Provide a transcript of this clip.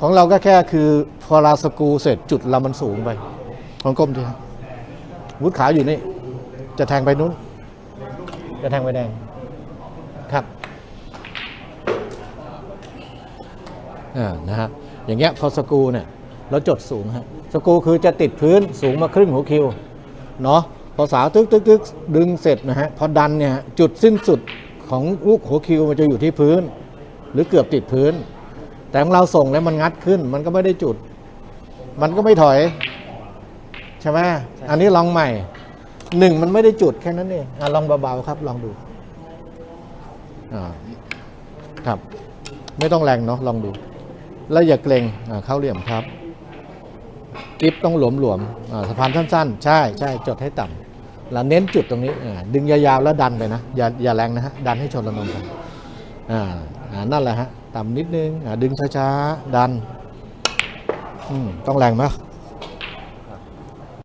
ของเราก็แค่คือพอเราสกูเสร็จจุดเรามันสูงไปลองก้มทีวุฒขาอยู่นี่ จะแทงไปนู้น จะแทงไปแดง ครับอ่านะฮะอย่างเงี้ยพอสกูเนี่ยเราจดสูงฮะสกูคือจะติดพื้นสูงมาครึ่งหัวคิวเนาะพอสาวตึกตึกตึกดึงเสร็จนะฮะพอดันเนี่ยจุดสิ้นสุดของลูกหัวคิวมันจะอยู่ที่พื้น หรือเกือบติดพื้น แต่ของเราส่งแล้วมันงัดขึ้น มันก็ไม่ได้จุด มันก็ไม่ถอย ใช่ไหมอันนี้ลองใหม่หนึ่งมันไม่ได้จุดแค่นั้นเองอะลองเบาๆครับ ลองดูอ่าครับ ไม่ต้องแรงเนาะลองดู แล้วอย่าเกรงอ่าเข้าเหลี่ยมครับกิฟต้องหลวมหลวมๆอ่าสะพานสั้นๆ ใช่ใช่จดให้ต่ำแล้วเน้นจุดตรงนี้อ่าดึงยาวๆแล้วดันไปนะ อย่าอย่าแรงนะฮะดันให้ชนระนมกันอ่าอ่า นั่นแหละฮะ ต่ำนิดนึงดึงช้าๆ ดันต้องแรงไหม